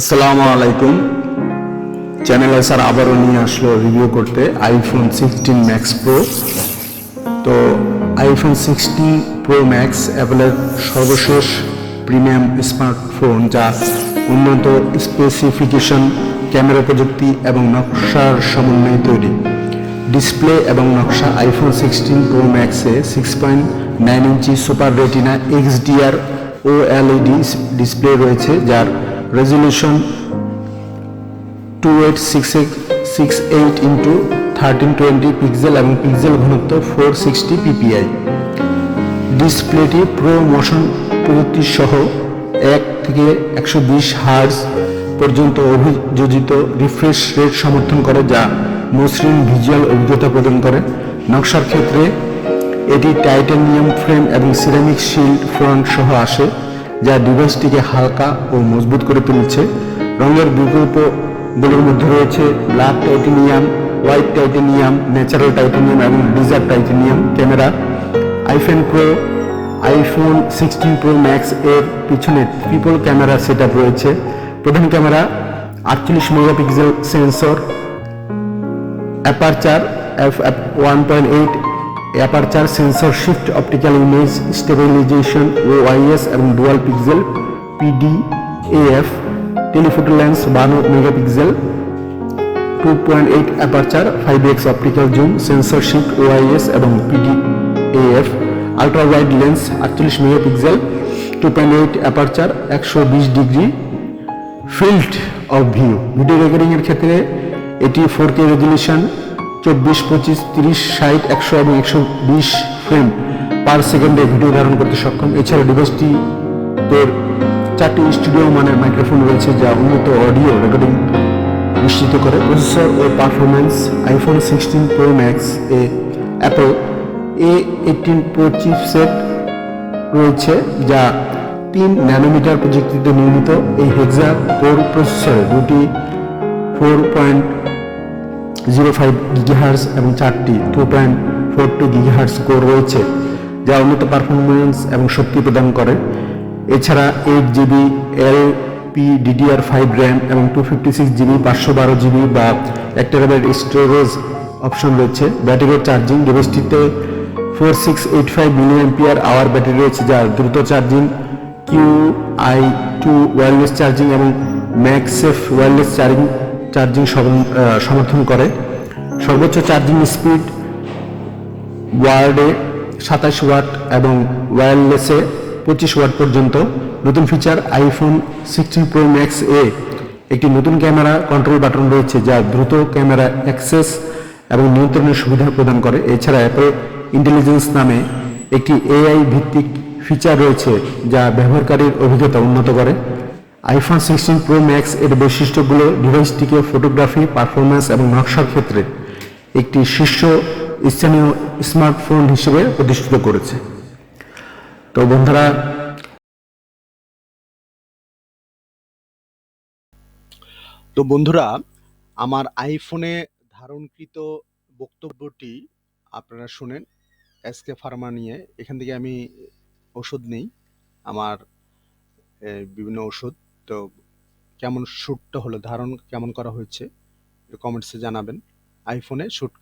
আসসালামু আলাইকুম। চ্যানেলে স্যার আবারও নিয়ে আসলো রিভিউ করতে আইফোন সিক্সটিন ম্যাক্স প্রো তো আইফোন সিক্সটিন প্রো ম্যাক্স অ্যাপেলের সর্বশেষ প্রিমিয়াম স্মার্টফোন যা উন্নত স্পেসিফিকেশন ক্যামেরা প্রযুক্তি এবং নকশার সমন্বয়ে তৈরি। ডিসপ্লে এবং নকশা iPhone sixteen pro ম্যাক্সে six point nine inch super retina XDR ও এলইডি ডিসপ্লে রয়েছে, যার resolution two eight six six eight into thirteen twenty pixel এবং পিক্সেল ঘনত্ব ফোর সিক্সটি পিপিআই ডিসপ্লেটি প্রো মোশন প্রযুক্তি সহ এক থেকে একশো বিশ হার্জ পর্যন্ত অভিযোজিত রিফ্রেশ রেট সমর্থন করে যা মসৃণ ভিজুয়াল অভিজ্ঞতা প্রদান করে। নকশার ক্ষেত্রে এটি টাইটানিয়াম ফ্রেম এবং সিরামিক শিল্ড ফ্রন্ট সহ আসে। যা ডিভাইসটিকে হালকা ও মজবুত করে তুলছে। রঙের বিকল্পগুলোর মধ্যে রয়েছে black titanium, white titanium, natural titanium এবং desert titanium camera. IPhone pro iPhone sixteen pro max এর পিছনে ট্রিপল ক্যামেরা সেট রয়েছে। প্রধান ক্যামেরা, আটচল্লিশ megapixel sensor aperture F one point eight aperture sensor shift optical image stabilization OIS এবং dual pixel PD AF telephoto lens বান্ন megapixel two point eight aperture five X optical zoom sensor shift OIS এবং PDAF ultra wide lens আটচল্লিশ megapixel two point eight aperture একশো বিশ degree field of view video রেকর্ডিংয়ের ক্ষেত্রে এটি four কে resolution চব্বিশ, পঁচিশ, তিরিশ, ষাট, একশো এবং একশো বিশ ফ্রেম পার সেকেন্ডে ভিডিও ধারণ করতে সক্ষম। এছাড়া ডিভাইসটি তোর চারটি স্টুডিও মানের মাইক্রোফোন রয়েছে যা উন্নত অডিও রেকর্ডিং নিশ্চিত করে। Processor O performance iPhone sixteen pro max A Apple A eighteen pro chipset রয়েছে যা তিন ন্যানোমিটার প্রযুক্তিতে নির্মিত। এই হেক্সা কোর প্রসেসরে দুটি four point zero five gigahertz এবং চারটি two point four two gigahertz core রয়েছে, যা উন্নত পারফরমেন্স এবং শক্তি প্রদান করে। এছাড়া eight GB L P DDR five RAM এবং টু ফিফটি সিক্স জিবি, পাঁচশো বারো জিবি বা এক টেরাবাইট স্টোরেজ অপশন রয়েছে। ব্যাটারির charging ডিভাইসটিতে four six eight five milli ampere hour battery রয়েছে যার দ্রুত charging Qi two wireless charging এবং ম্যাকসেফ ওয়্যারলেস চার্জিং চার্জিং সমর্থন করে। সর্বোচ্চ চার্জিং স্পিড ওয়ার্ডে সাতাশ ওয়াট এবং ওয়্যারলেসে পঁচিশ ওয়াট পর্যন্ত। নতুন feature iPhone sixteen pro max এ। একটি নতুন ক্যামেরা কন্ট্রোল বাটন রয়েছে যা দ্রুত ক্যামেরা অ্যাক্সেস এবং নিয়ন্ত্রণের সুবিধা প্রদান করে। এছাড়া অ্যাপে ইন্টেলিজেন্স নামে একটি এআই ভিত্তিক ফিচার রয়েছে যা ব্যবহারকারীর অভিজ্ঞতা উন্নত করে। আইফোন সিক্সটিন প্রো ম্যাক্স এর বৈশিষ্ট্যগুলো ডিভাইসটিকে ফটোগ্রাফি পারফরমেন্স এবং নকশার ক্ষেত্রে একটি শীর্ষ স্থানীয় স্মার্টফোন হিসেবে প্রতিষ্ঠিত করেছে। তো বন্ধুরা তো বন্ধুরা, আমার আইফোনে ধারণকৃত বক্তব্যটি আপনারা শুনেন। এসকে ফার্মা নিয়ে। এখান থেকে আমি ওষুধ নেই। আমার বিভিন্ন ওষুধ। তো কেমন শ্যুটটা হলো? ধারণ কেমন করা হয়েছে? কমেন্টসে জানাবেন। আইফোনে শ্যুট